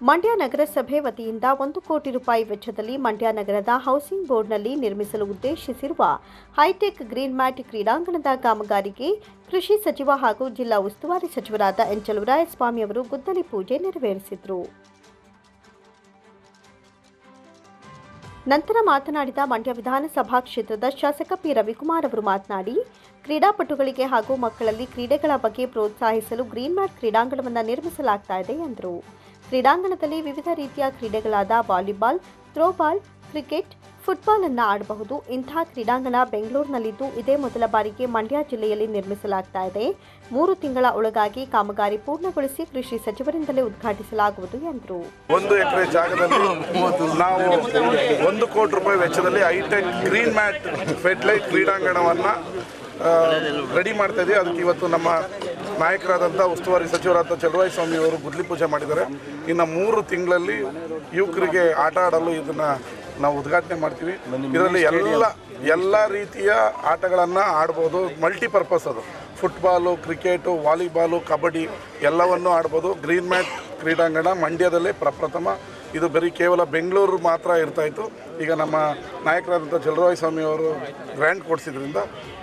ಮಂಡ್ಯ ನಗರಸಭೆ ವತಿಯಿಂದ ಒಂದು ಕೋಟಿ ರೂಪಾಯಿ ವೆಚ್ಚದಲ್ಲಿ ಮಂಡ್ಯ ನಗರದ ಹೌಸಿಂಗ್ ಬೋರ್ಡ್ನಲ್ಲಿ ನಿರ್ಮಿಸಲು ಉದ್ದೇಶಿಸಿರುವ ಹೈಟೆಕ್ ಗ್ರೀನ್ ಮ್ಯಾಟ್ ಕ್ರೀಡಾಂಗಣದ ಕಾಮಗಾರಿಗೆ ಕೃಷಿ ಸಚಿವ ಹಾಗೂ ಜಿಲ್ಲಾ ಉಸ್ತುವಾರಿ ಸಚಿವರಾದ ಎನ್ ಚಲುವರಾಯಸ್ವಾಮಿ ಅವರು ಗುದ್ದಲಿ ಪೂಜೆ ನೆರವೇರಿಸಿದರು. ನಂತರ ಮಾತನಾಡಿದ ಮಂಡ್ಯ ವಿಧಾನಸಭಾ ಕ್ಷೇತ್ರದ ಶಾಸಕ ಪಿ ರವಿಕುಮಾರ್ ಅವರು ಮಾತನಾಡಿ, ಕ್ರೀಡಾಪಟುಗಳಿಗೆ ಹಾಗೂ ಮಕ್ಕಳಲ್ಲಿ ಕ್ರೀಡೆಗಳ ಬಗ್ಗೆ ಪ್ರೋತ್ಸಾಹಿಸಲು ಗ್ರೀನ್ ಮ್ಯಾಟ್ ಕ್ರೀಡಾಂಗಣವನ್ನು ನಿರ್ಮಿಸಲಾಗ್ತಾ ಇದೆ ಎಂದರು. ಕ್ರೀಡಾಂಗಣದಲ್ಲಿ ವಿವಿಧ ರೀತಿಯ ಕ್ರೀಡೆಗಳಾದ ವಾಲಿಬಾಲ್, ಥ್ರೋಬಾಲ್, ಕ್ರಿಕೆಟ್, ಫುಟ್ಬಾಲ್ ಅನ್ನು ಆಡಬಹುದು. ಇಂತಹ ಕ್ರೀಡಾಂಗಣ ಬೆಂಗಳೂರಿನಲ್ಲಿದ್ದು ಇದೇ ಮೊದಲ ಬಾರಿಗೆ ಮಂಡ್ಯ ಜಿಲ್ಲೆಯಲ್ಲಿ ನಿರ್ಮಿಸಲಾಗ್ತಾ ಇದೆ. ಮೂರು ತಿಂಗಳ ಒಳಗಾಗಿ ಕಾಮಗಾರಿ ಪೂರ್ಣಗೊಳಿಸಿ ಕೃಷಿ ಸಚಿವರಿಂದಲೇ ಉದ್ಘಾಟಿಸಲಾಗುವುದು ಎಂದರು. ಒಂದು ಎಕರೆ ಜಾಗದಲ್ಲಿ ನಾವು ಒಂದು ಕೋಟಿ ರೂಪಾಯಿ ವೆಚ್ಚದಲ್ಲಿ ಹೈಟೆಕ್ ಗ್ರೀನ್ ಮ್ಯಾಟ್ ಫೆಡ್ಲೈಟ್ ಕ್ರೀಡಾಂಗಣವನ್ನು ರೆಡಿ ಮಾಡ್ತಾ ಇದೀವಿ. ಅದಕ್ಕೆ ಇವತ್ತು ನಮ್ಮ ನಾಯಕರಾದಂಥ ಉಸ್ತುವಾರಿ ಸಚಿವರಾದ ಚಲುವಾಯಿ ಸ್ವಾಮಿ ಅವರು ಗುದ್ಲಿ ಪೂಜೆ ಮಾಡಿದ್ದಾರೆ. ಇನ್ನು ಮೂರು ತಿಂಗಳಲ್ಲಿ ಯುವಕರಿಗೆ ಆಟ ಆಡಲು ಇದನ್ನು ನಾವು ಉದ್ಘಾಟನೆ ಮಾಡ್ತೀವಿ. ಇದರಲ್ಲಿ ಎಲ್ಲ ಎಲ್ಲ ರೀತಿಯ ಆಟಗಳನ್ನು ಆಡ್ಬೋದು. ಮಲ್ಟಿಪರ್ಪಸ್ ಅದು. ಫುಟ್ಬಾಲು ಕ್ರಿಕೆಟು ವಾಲಿಬಾಲು ಕಬಡ್ಡಿ ಎಲ್ಲವನ್ನೂ ಆಡ್ಬೋದು. ಗ್ರೀನ್ ಮ್ಯಾಟ್ ಕ್ರೀಡಾಂಗಣ ಮಂಡ್ಯದಲ್ಲೇ ಪ್ರಪ್ರಥಮ. ಇದು ಬರೀ ಕೇವಲ ಬೆಂಗಳೂರು ಮಾತ್ರ ಇರ್ತಾಯಿತ್ತು ಈಗ ನಮ್ಮ ನಾಯಕರಾದಂಥ ಸ್ವಾಮಿ ಅವರು ಗ್ರ್ಯಾಂಡ್ ಕೊಡಿಸಿದ್ರಿಂದ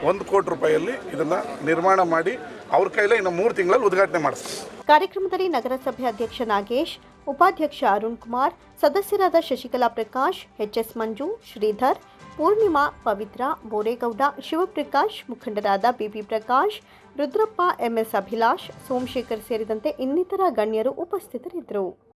ಒಂದು ಕೋಟಿ ರೂಪಾಯಿಯಲ್ಲಿ ಇದನ್ನು ನಿರ್ಮಾಣ ಮಾಡಿ ಅವ್ರ ಕೈಲೇ ಇನ್ನು ಮೂರು ತಿಂಗಳಲ್ಲಿ ಉದ್ಘಾಟನೆ ಮಾಡಿಸ್ತೀವಿ ಕಾರ್ಯಕ್ರಮದಲ್ಲಿ ನಗರಸಭೆ ಅಧ್ಯಕ್ಷ ನಾಗೇಶ್, ಉಪಾಧ್ಯಕ್ಷ ಅರುಣ್ ಕುಮಾರ್, ಸದಸ್ಯರಾದ ಶಶಿಕಲಾ ಪ್ರಕಾಶ್ ಎಚ್ಎಸ್ ಮಂಜು, ಶ್ರೀಧರ್, ಪೂರ್ಣಿಮಾ, ಪವಿತ್ರ, ಬೋರೇಗೌಡ, ಶಿವಪ್ರಕಾಶ್, ಮುಖಂಡರಾದ B B Prakash, Rudrappa, M S Abhilash, Somashekar ಸೇರಿದಂತೆ ಇನ್ನಿತರ ಗಣ್ಯರು ಉಪಸ್ಥಿತರಿದ್ದರು.